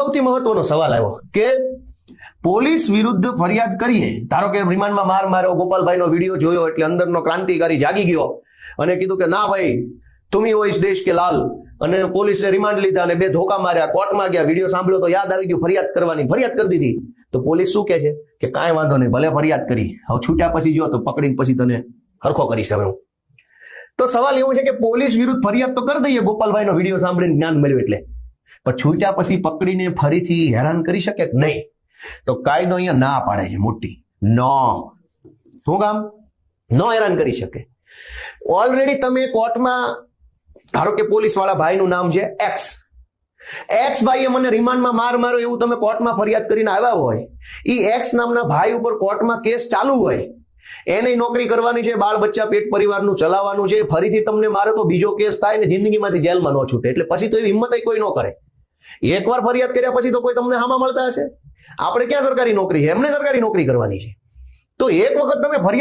સૌથી મહત્વનો સવાલ આવ્યો કે પોલીસ વિરુદ્ધ ફરિયાદ કરીએ, ધારો કે રિમાન્ડમાં માર માર્યો, ગોપાલભાઈનો વીડિયો જોયો એટલે અંદરનો ક્રાંતિકારી જાગી ગયો અને કીધું કે, ના ભાઈ, તુમી હોઈશ દેશ કે લાલ. અને પોલીસે રિમાન્ડ લીધા અને બે ધોકા માર્યા, કોર્ટમાં ગયા, વીડિયો સાંભળ્યો તો યાદ આવી ગયું, ફરિયાદ કરવાની, ફરિયાદ કરી દીધી. તો પોલીસ શું કહે છે? કે કાંઈ વાંધો નહીં, ભલે ફરિયાદ કરી. હવે છૂટ્યા પછી જો તો પકડીને પછી તને હરખો કરીશ હવે હું. તો સવાલ એવો છે કે પોલીસ વિરુદ્ધ ફરિયાદ તો કરી દઈએ, ગોપાલભાઈનો વીડિયો સાંભળીને જ્ઞાન મળ્યું એટલે. પણ છૂટ્યા પછી પકડીને ફરીથી હેરાન કરી શકે નહીં? તો કાયદો અહીંયા ના પાડે છે, મોટી. ન. શું કામ? નો હેરાન કરી શકે. ઓલરેડી તમે કોર્ટમાં, ધારો કે પોલીસવાળા ભાઈનું નામ છે એક્સ એક્સ ભાઈએ મને રિમાન્ડમાં માર માર્યો એવું તમે કોર્ટમાં ફરિયાદ કરીને આવ્યા હોય. એ એક્સ નામના ભાઈ ઉપર કોર્ટમાં કેસ ચાલુ હોય. એને નોકરી કરવાની છે, બાળ બચ્ચા પેટ પરિવારનું ચલાવવાનું છે, ફરીથી તમને મારે તો બીજો કેસ થાય ને જિંદગીમાંથી જેલમાં ન છૂટે. એટલે પછી તો એવી હિંમત કોઈ ન કરે. એકવાર ફરિયાદ કર્યા પછી તો કોઈ તમને હામાં મળતા હશે? આપણે ક્યાં સરકારી નોકરી છે? એમને સરકારી નોકરી કરવાની છે. તો એક વખત તમે ફરિયાદ